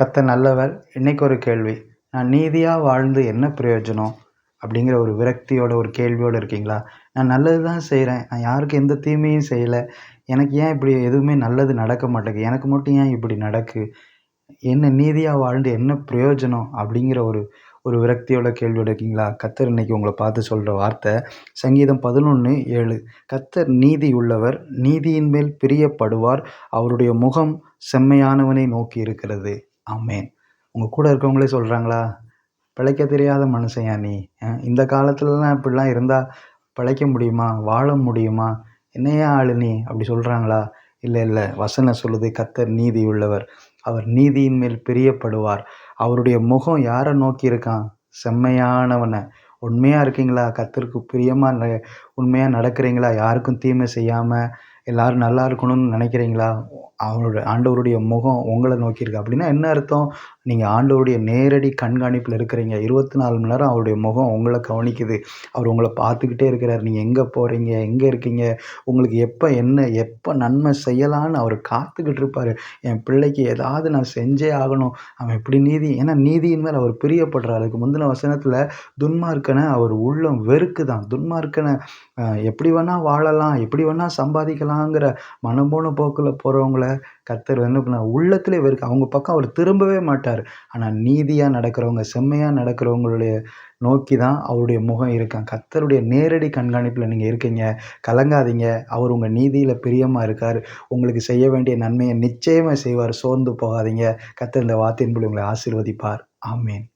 கத்த நல்லவர் இன்னைக்கு ஒரு கேள்வி. நான் நீதியாக வாழ்ந்து என்ன பிரயோஜனம்? அப்படிங்கிற ஒரு விரக்தியோட ஒரு கேள்வியோடு இருக்கீங்களா? நான் நல்லது தான் செய்கிறேன் நான் யாருக்கும் எந்த தீமையும் செய்யலை. எனக்கு ஏன் இப்படி எதுவுமே நல்லது நடக்க மாட்டேங்குது? எனக்கு மட்டும் ஏன் இப்படி நடக்கு? என்ன நீதியாக வாழ்ந்து என்ன பிரயோஜனம்? அப்படிங்கிற ஒரு ஒரு விரக்தியோட கேள்வியோட இருக்கீங்களா? கத்தர் இன்னைக்கு உங்களை பார்த்து சொல்கிற வார்த்தை சங்கீதம் பதினொன்று ஏழு. கத்தர் நீதி உள்ளவர் நீதியின் மேல் பிரியப்படுவார். அவருடைய முகம் செம்மையானவனை நோக்கி இருக்கிறது. ஆமேன். உங்கள் கூட இருக்கவங்களே சொல்கிறாங்களா பிழைக்க தெரியாத மனுஷன்யா நீ? இந்த காலத்துலலாம் இப்படிலாம் இருந்தால் பிழைக்க முடியுமா? வாழ முடியுமா? என்னையா ஆளு நீ? அப்படி சொல்கிறாங்களா இல்லை இல்லை. வசனம் சொல்லுது கத்தர் நீதி உள்ளவர் அவர் நீதியின் மேல் பிரியப்படுவார். அவருடைய முகம் யாரை நோக்கி இருக்கான்? செம்மையானவனை. உண்மையாக இருக்கீங்களா? கத்தருக்கு பிரியமாக உண்மையாக நடக்கிறீங்களா? யாருக்கும் தீமை செய்யாமல் எல்லாரும் நல்லா இருக்கணும்னு நினைக்கிறீங்களா? அவரோட ஆண்டவருடைய முகம் உங்களை நோக்கி இருக்கு. அப்படின்னா என்ன அர்த்தம்? நீங்கள் ஆண்டவருடைய நேரடி கண்காணிப்பில் இருக்கிறீங்க. இருபத்தி நாலு மணி நேரம் அவருடைய முகம் உங்களை கவனிக்குது. அவர் உங்களை பார்த்துக்கிட்டே இருக்கிறார். நீங்கள் எங்கே போகிறீங்க எங்கே இருக்கீங்க? உங்களுக்கு எப்போ என்ன எப்போ நன்மை செய்யலான்னு அவர் காத்துக்கிட்டு இருப்பார். என் பிள்ளைக்கு ஏதாவது நான் செஞ்சே ஆகணும். அவன் எப்படி நீதி ஏன்னா நீதியின் மேல் அவர் பிரியப்படுறார். அதுக்கு முந்தின வசனத்தில் துன்மார்க்கனை அவர் உள்ளம் வெறுக்குதான். துன்மார்க்கனை எப்படி வேணால் வாழலாம் எப்படி வேணால் சம்பாதிக்கலாம் மனம் மனம்போன போக்கில் போகிறவங்கள கத்தர் என்ன பண்ண உள்ளத்திலே வெறுக்க அவங்க பக்கம் அவர் திரும்பவே மாட்டார். ஆனால் நீதியாக நடக்கிறவங்க செம்மையாக நடக்கிறவங்களுடைய நோக்கி தான் அவருடைய முகம் இருக்கான் கத்தருடைய நேரடி கண்காணிப்பில் நீங்கள் இருக்கீங்க கலங்காதீங்க. அவர் உங்கள் நீதியில் பிரியமாக இருக்கார். உங்களுக்கு செய்ய வேண்டிய நன்மையை நிச்சயமாக செய்வார். சோர்ந்து போகாதீங்க. கத்தர் இந்த வார்த்தையின் உங்களை ஆசீர்வதிப்பார். ஆமீன்.